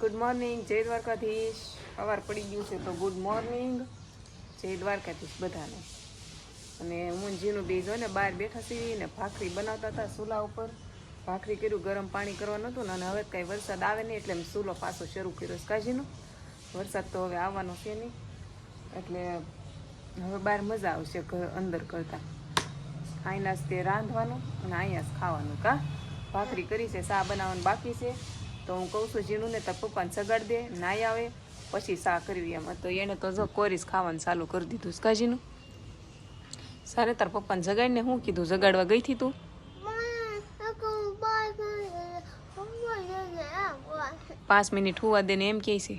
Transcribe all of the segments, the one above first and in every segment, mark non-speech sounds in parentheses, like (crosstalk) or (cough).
Good morning જય દ્વારકાધીશ. સવાર પડી ગયું છે તો ગુડ મોર્નિંગ જય દ્વારકાધીશ બધાને. અને હું જીનું હોય ને, બહાર બેઠા છીએ ને, ભાખરી બનાવતા હતા ચૂલા ઉપર. ભાખરી કર્યું, ગરમ પાણી કરવાનું હતું ને, અને હવે કાંઈ વરસાદ આવે નહીં એટલે ચૂલો પાછો શરૂ કર્યો કાજીનો વરસાદ તો હવે આવવાનો છે નહીં. એટલે હવે બહાર મજા આવશે ઘર અંદર કરતાં. અહીંના જ તે રાંધવાનું અને અહીંયા ખાવાનું કા? ભાખરી કરી છે શા બનાવવાનું બાકી છે. તો હું કહું છું જીનું ને તાર પપ્પાને સગાડ દે, નાઈ આવે, પછી શા કરવી એમાં. તો એને તો જો કોરીસ ખાવાનું ચાલુ કરી દીધું. કાજીનું સારે તાર પપ્પાને જગાડીને શું કીધું, જગાડવા ગઈ હતી તું? પાંચ મિનિટ હોવા દે ને એમ કહે છે.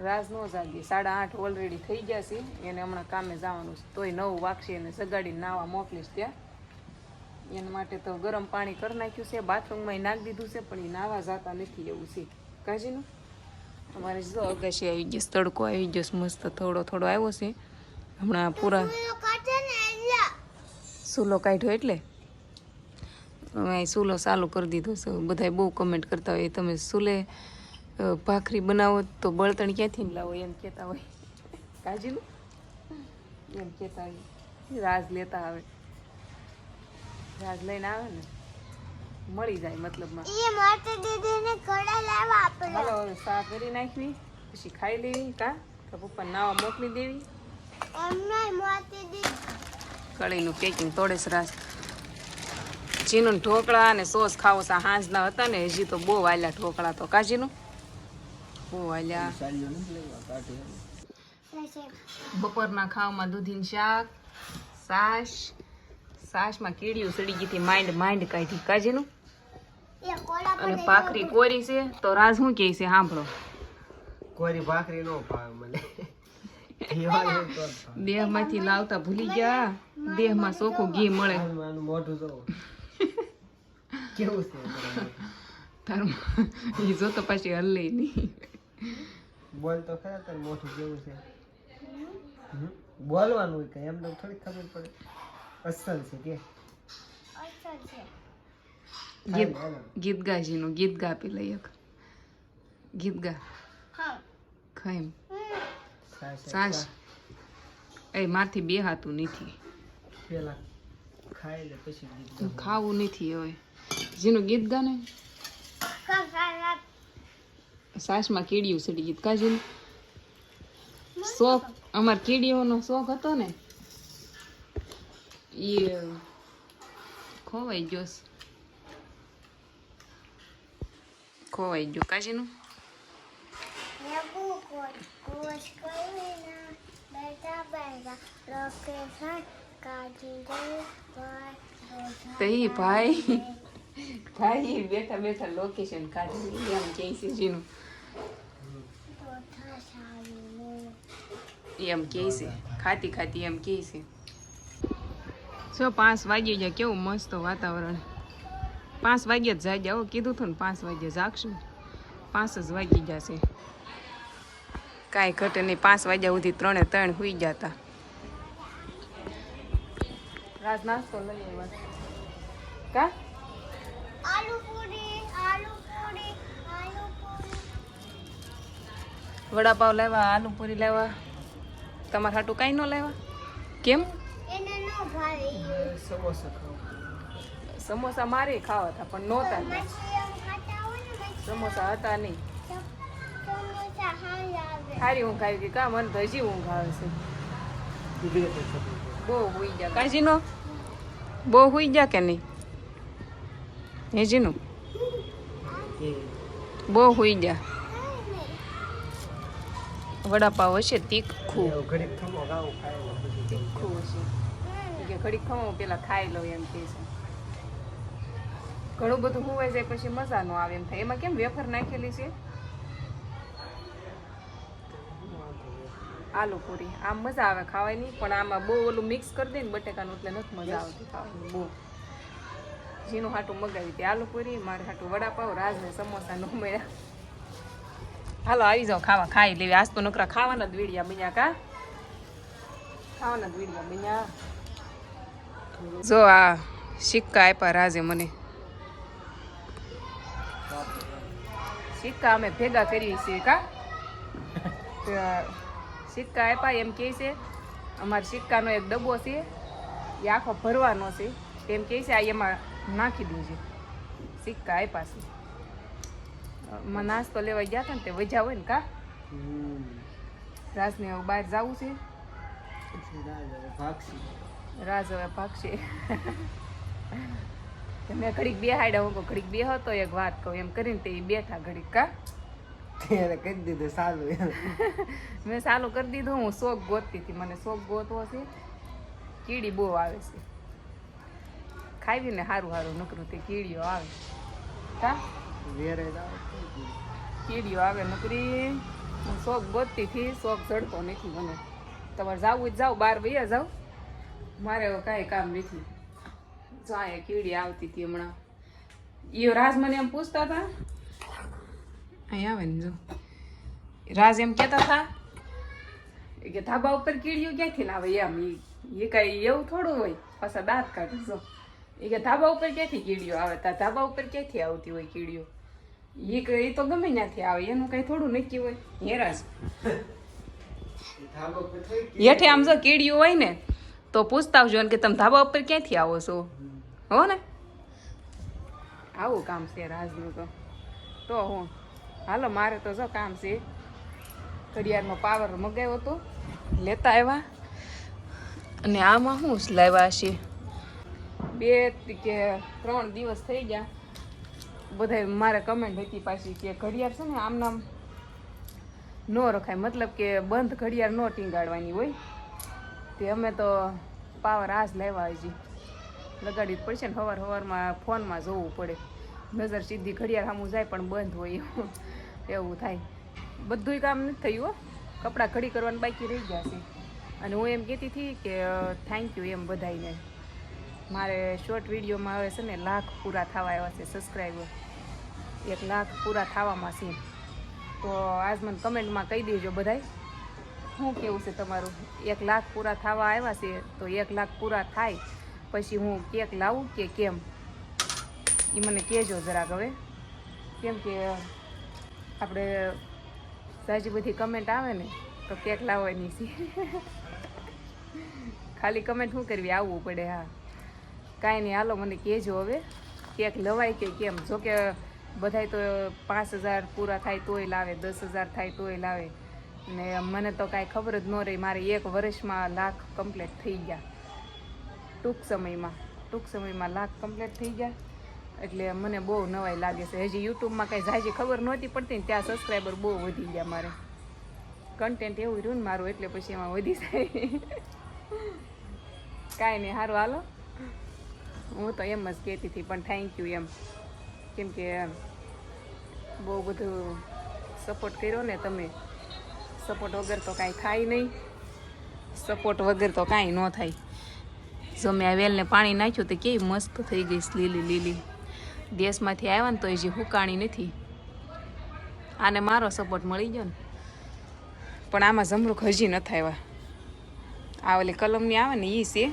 રાજ નો જાગીએ સાડા આઠ ઓલરેડી થઈ ગયા છે. એને હમણાં કામે જવાનું છે. તોય નવું વાગશે એને સગાડીને નાવા મોકલીશ ત્યાં. એના માટે તો ગરમ પાણી કરી નાખ્યું છે બાથરૂમમાં નાખી દીધું છે પણ એ નાવા જતા નથી એવું છે. કાજીનું? અમારે જો અગાશી આવી ગયો તડકો આવી ગયો મસ્ત થોડો થોડો આવ્યો છે. હમણાં પૂરા સૂલો કાઢ્યો એટલે? સૂલો ચાલુ કરી દીધો છે. બધાય બહુ કમેન્ટ કરતા હોય તમે સૂલે ભાખરી બનાવો તો બળતણ ક્યાંથી ને લાવો એમ કહેતા હોય. કાજીનું? એમ કહેતા હોય. રાજ લેતા આવે. રાજ લઈને આવે ને મળી જાય મતલબમાં. હાલો હવે સા કરી નાખવી પછી ખાઈ લેવી કા? તો પપ્પા નાવા મોકલી દેવી. કળીનું પેકિંગ તોડે સરસ ચીનું ઢોકળા અને સોસ ખાવો છે. હાંજના હતા ને હજી તો બહુ વાલ્યા ઢોકળા તો કાજીનું બહુ વાલ્યા. બપોરના ખાવામાં દૂધીનું શાક છાશ છાશમાં કીડીયું સડી ગઈ હતી માઇન્ડ માઇન્ડ કાઢી. કાજેનું અને ભાખરી કોરી છે તો રાજ શું કહે છે સાંભળો. કોરી ભાખરી નો ભાવ મને. (laughs) દેહમાંથી દેહમાંથી લાવતા ભૂલી ગયા દેહમાં ચોખ્ખું ઘી મળે. મોઢું જો. (laughs) કેવું છે બરાબર? એ જો તો પાછી હલે નહીં. બોલ તો ખરા તાર મોઢું કેવું છે? હમ? બોલવાનું હોય કઈ એમને થોડી ખબર પડે. અસલ છે કે? ગીત ગીત ગાજીનું ગીત ગા પેલા એક ગીત ગા. ખાઈમ. સાસ એ મારથી બે હાથું નથી. પેલા ખાઈ લે પછી ગીત ખાવું નથી હવે. જેનું ગીત ગા ને? સાસમાં કેડિયું સડી ગીત કાજીનું શોખ અમાર કીડીઓનો શોખ હતો ને એ ખોવાઈ ગયો. ખોવાઈ ગયો કાજીનું તો ઈ ભાઈ ભાઈ બેઠા બેઠા લોકેશન કાઢી એમ છે જીનું એમ કહે છે ખાતી ખાતી એમ કહે છે જો પાંચ વાગી ગયા કેવું મસ્ત વાતાવરણ. પાંચ વાગ્યે જ જાગ્યા હો કીધું હતું ને પાંચ વાગ્યે જાગશું. પાંચ જ વાગી જશે. કાંઈ ઘટે નહીં પાંચ વાગ્યા સુધી ત્રણે ત્રણ સુઈ ગયા હતા રાજ નાસ્તો લઈ આવ્યા કા? વડાપાવ લેવા આલુ પૂરી લેવા તમારા હાટું કાંઈ ન લેવા કેમ? સમોસા મારે ખાવા હતા પણ નહોતા. સમોસા હતા નહીં. સારી ખારી ઊંઘ આવી ગઈ. કા મને તો હજી ઊંઘ આવે છે. બહુ હુઈ ગયા. કાજીનો બહુ હુઈ ગયા કે નહીં? હેજીનું બહુ હુઈ ગયા. વડાપાવ હશે તીખું. તીખું હશે. કે ઘડી ખમો પેલા ખાઈ લઉં એમ કે છે. ઘણું બધું હુવાઈ જાય પછી મજા નો આવે એમ થાય. એમાં કેમ વેફર નાખેલી છે? આલુ પૂરી. આમ મજા આવે ખાવાની પણ આમાં બહુ ઓલું મિક્સ કરી દે ને બટેકાનું એટલે નથી મજા આવતી ખાવાની બહુ. જીનું હાટું મગાવી હતી આલુ પૂરી મારે હાટું વડાપાવ રાજને સમોસા ન મળ્યા. હાલો આવી જાઓ ખાવા ખાઈ લેવી. આજ તો નકરા ખાવાના જ વીડિયા બન્યા કા? ખાવાના જ વીડિયા બન્યા. જો આ સિક્કા આપ્યા રાજે મને. સિક્કા અમે ભેગા કરીએ છીએ કા? (laughs) સિક્કા આપ્યા એમ કહે છે અમારા સિક્કાનો એક ડબ્બો છે એ આખો ભરવાનો છે. એમ કહે છે આ એમાં નાખી દેજો. સિક્કા આપ્યા છે. માં નાસ્તો લેવા ગયા હતા ને તે વજા હોય ને કા? રાસને બહાર જવું છે. રાજ હવે ભાગશે મેં ઘડીક બે હાડ્યા હું ઘડીક બે હતો એક વાત કહું એમ કરીને તે બેઠા ઘડીક કા? એને કહી દીધું સારું. મેં ચાલુ કરી દીધું હું શોખ ગોતતી હતી. મને શોખ ગોતવો છે કીડી બહુ આવે છે. ખાવી ને સારું સારું નકરું તે કીડીઓ આવે. કા. કીડીઓ આવે નકરી. હું શોખ ગોતતી હતી શોખ જડતો નથી મને. તમારે જાવું જ જાવ બાર વૈયા જાવ મારે કાંઈ કામ નથી. જો આ કીડી આવતી હતી હમણાં. એ રાજ મને એમ પૂછતા હતા. અહીં આવે ને જો. રાજ એમ કહેતા હતા કે ધાબા ઉપર કીડીઓ ક્યાંથી લાવે એમ. એ કાંઈ એવું થોડું હોય. પાછા દાંત કાઢે જો. એ કે ધાબા ઉપર ક્યાંથી કીડીઓ આવે? તા ધાબા ઉપર ક્યાંથી આવતી હોય કીડીઓ? એ ક- એ તો ગમે ત્યાંથી આવે. એનું કાંઈ થોડું નક્કી હોય. હેરાજ હેઠે આમ જો કીડીઓ હોય ને તો પૂછતા આવજો કે તમે ધાબા ઉપર ક્યાંથી આવો છો? હો ને? આવું કામ છે રાજનું તો. તો હું હાલો મારે તો જો કામ છે. ઘડિયાળનો પાવર મગાવ્યો હતો લેતા આવ્યા. અને આમાં શું લાવ્યા છે? બે કે ત્રણ દિવસ થઈ ગયા. બધાય મારે કમેન્ટ હતી પાછી કે ઘડિયાળ છે ને આમ નામ ન રખાય. મતલબ કે બંધ ઘડિયાળ ન ટીંગાડવાની હોય. તે અમે તો પાવર આજ લેવા હજી લગાડવી જ પડશે ને સવાર સવારમાં ફોનમાં જોવું પડે. નજર સીધી ઘડિયાળ સામું જાય પણ બંધ હોય એવું. એવું થાય. બધુંય કામ નથી થયું કપડાં ઘડી કરવાનું બાકી રહી ગયા છે. અને હું એમ કહેતી હતી કે થેન્ક યુ એમ બધાયને. મારે શોર્ટ વિડીયોમાં આવે છે ને લાખ પૂરા થવા આવ્યા છે સબસ્ક્રાઈબર એક લાખ પૂરા થવામાં છે. તો આજ મને કમેન્ટમાં કહી દેજો બધાય. શું કેવું છે તમારું? એક લાખ પૂરા થવા આવ્યા છે, તો એક લાખ પૂરા થાય. પછી હું કેક લાવું કે કેમ? એ મને કહેજો જરાક હવે. કેમ કે આપણે સાજી બધી કમેન્ટ આવે ને, તો કેક લાવવાની છે. ખાલી કમેન્ટ શું કરવી? આવવું પડે, હા. કાંઈ નહીં, હાલો મને કહેજો હવે. કેક લવાય કે કેમ? જો કે બધાય તો પાંચ હજાર પૂરા થાય તોય લાવે, દસ હજાર થાય તોય લાવે. ને મને તો કાંઈ ખબર જ ન રહી, મારે એક વર્ષમાં લાખ કમ્પ્લીટ થઈ ગયા. ટૂંક સમયમાં ટૂંક સમયમાં લાખ કમ્પ્લીટ થઈ ગયા. એટલે મને બહુ નવાઈ લાગે છે. હજી યુટ્યુબમાં કાંઈ જાજી ખબર નહોતી પડતી ને ત્યાં સબસ્ક્રાઈબર બહુ વધી ગયા મારે. કન્ટેન્ટ એવું રહ્યું ને મારું, એટલે પછી એમાં વધી જાય. કાંઈ નહીં સારું હાલો. હું તો એમ જ કહેતી હતી, પણ થેન્ક યુ એમ. કેમ કે બહુ બધું સપોર્ટ કર્યો ને તમે. સપોર્ટ વગર તો કાંઈ થાય નહીં. સપોર્ટ વગર તો કાંઈ ન થાય. જો મેં આ વેલને પાણી નાખ્યું તો કેવી મસ્ત થઈ ગઈ લીલી લીલી. દેશમાંથી આવ્યા ને તો હજી હુકાણી નથી. આને મારો સપોર્ટ મળી ગયો ને. પણ આમાં જમરૂખ હજી નથી આવ્યા આ ઓલી કલમની આવે ને એ છે,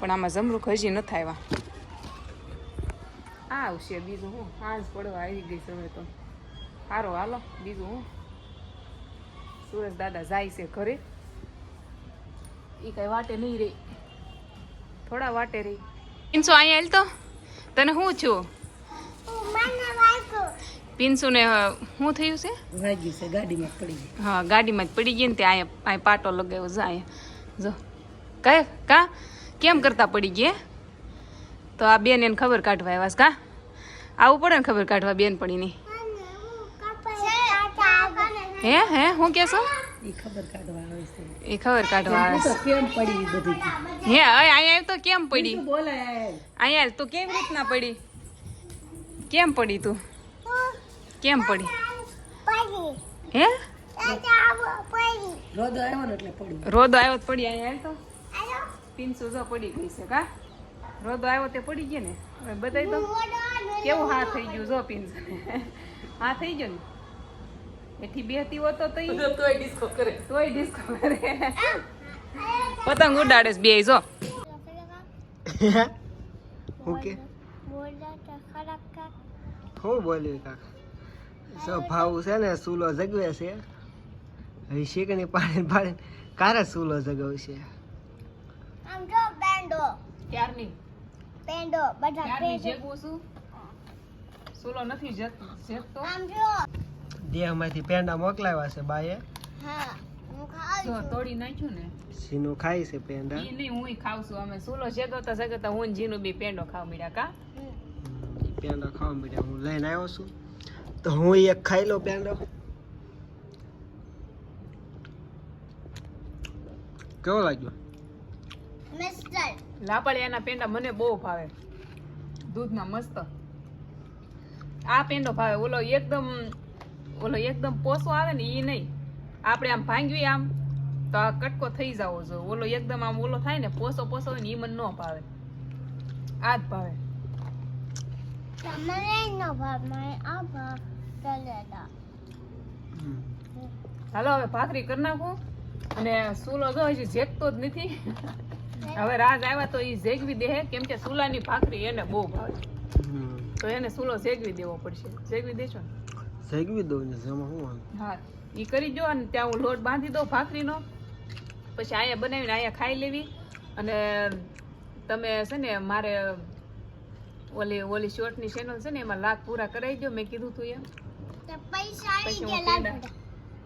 પણ આમાં જમરૂખ હજી નથી આવ્યા આ આવશે બીજું હું. સાંજ પડવા આવી ગઈ હવે તો. સારો હાલો, બીજું હું. સુરજ દાદા જાય છે ઘરે. એ કઈ વાટે નહીં રે. થોડા વાટે રહી પિન્સુ અહીંયા હેલ તો. તને શું છું પિન્સુ ને શું થયું છે? વાગી છે ગાડીમાં પડી ગઈ. હા ગાડીમાં જ પડી ગઈ ને ત્યાં અહીંયા અહીં પાટો લગાવ્યો છે અહીંયા. જો. કઈ કા? કેમ કરતા પડી ગઈ તો આ બેન એને ખબર કાઢવા આવ્યા કા? આવું પડે ને ખબર કાઢવા બેન પડીની. હે હે હું કેશો એ ખબર કાઢવા આવે છે. એ ખબર કાઢવા આવે છે. કેમ પડી બધી? હે અહીંયા તો કેમ પડી? બોલે અહીંયા તો કેમ રીતના પડી? કેમ પડી તું? કેમ પડી? હે? રોદો આવ્યો ને એટલે પડી. રોદો આવ્યો તો પડી અહીંયા તો. પિન્સુ જો પડી ગઈ છે કા? રોદો આવ્યો તે પડી ગયો ને? બધાય તો કેવું હા થઈ ગયું જો પિન્સ હા થઈ ગયો ને? એથી બેહતી હોતો તો ઈ તોય ડિસ્કો કરે. તોય ડિસ્કો કરે. પતંગ ઉડાડે છે બે જો. ઓકે. હું બોલ્યું કાક? સો ભાવ છે ને સૂલો જગવે છે. હવે શીકણી પાડીને પાડીને કારે સૂલો જગવશે આમ જો પેંડો. ક્યારની? પેંડો બધા પેંડો. જેવું છું? સુલો નથી જત- આમ જો. દેહમાંથી પેંડા મોકલાવ્યા છે બાએ? હા હું ખાઉં જો છું. તોડી નાખ્યું ને. સીનું ખાય છે પેંડા? ઈ નહીં હું ખાવ છું. અમે સુલો જગવતા જગવતા હું ને બી પેંડો ખાવ મળ્યા કા? હમ. હમ, પેંડા ખાવા મળ્યા હું લઈને આવ્યો છું. તો હું એક ખાઈ લઉં પેંડો. કેવો લાગ્યો? મિસ્ટર લાપડિયાના પેંડા મને બહુ ભાવે. દૂધના મસ્ત. આ પેંડો ભાવે. ઓલો એકદમ ઓલો એકદમ પોસો આવે ને એ નહીં. આપણે આમ ભાંગવી આમ તો આ કટકો થઈ જવો જો. ઓલો એકદમ આમ ઓલો થાય ને પોસો પોસો હોય ને એ મને ન ભાવે. આ જ ભાવે. હાલો હવે ભાખરી કરી નાખું. અને સુલો જો હજી જેકતો જ નથી. હવે રાજ આવ્યા તો એ જેગવી દે કેમ કે સુલાની ભાખરી એને બહુ ભાવે. તો એને સુલો જેગવી દેવો પડશે. જેગવી દેશો ને? જગવી દઉં ને જેમાં હું હા એ કરી જો અને ત્યાં હું લોટ બાંધી દઉં ભાખરીનો. પછી અહીંયા બનાવીને અહીંયા ખાઈ લેવી. અને તમે છે ને મારે ઓલી ઓલી શોર્ટની ચેનલ છે ને એમાં લાખ પૂરા કરાવી દો મેં કીધું તું એમ. તો પૈસા આવી પછી ગયા લાખ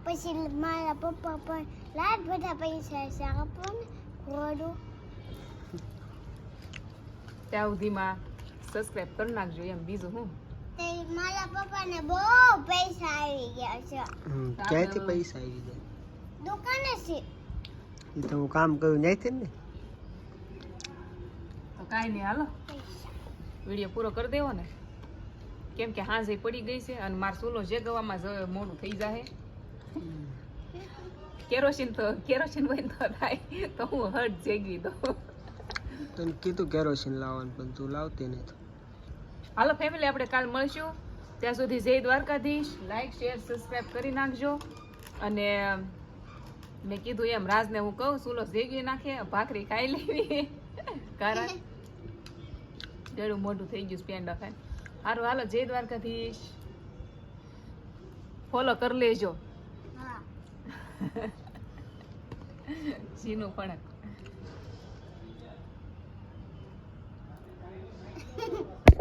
પછી મારા પપ્પા પણ લાખ બધા પૈસા છે. આપો ને રોડું ત્યાં સુધીમાં સબસ્ક્રાઈબ કરી નાખજો એમ બીજું હું. મારા પપ્પાને બહુ પૈસા આવી ગયા છે. હમ. પૈસા આવી જાય દુકાને છે. તો હું કામ કર્યું ને? તો કાંઈ નહીં હાલો. વીડિયો પૂરો કરી દેવો ને. કેમ કે હાંજે પડી ગઈ છે અને માર સુલો જે ગવામાં જ મોડું થઈ જાય કેરોસીન તો કેરોસીન હોય તો થાય. તો હું હટ જેગી દઉં. તને કીધું કેરોસીન લાવવાનું પણ તું લાવતી નથી. હાલો ફેમિલી આપણે કાલ મળશું. ત્યાં સુધી જય દ્વારકાધીશ. લાઈક શેર સબસ્ક્રાઈબ કરી નાખજો. અને મેં કીધું એમ, રાજને હું કહું સુલો જેગવી નાખે, ભાખરી ખાઈ લેવી. કારણ જડું મોઢું થઈ ગયું પેંડા ખાઈ સારું હાલો, જય દ્વારકાધીશ. ફોલો કરી લેજો. જીનું પણ (laughs)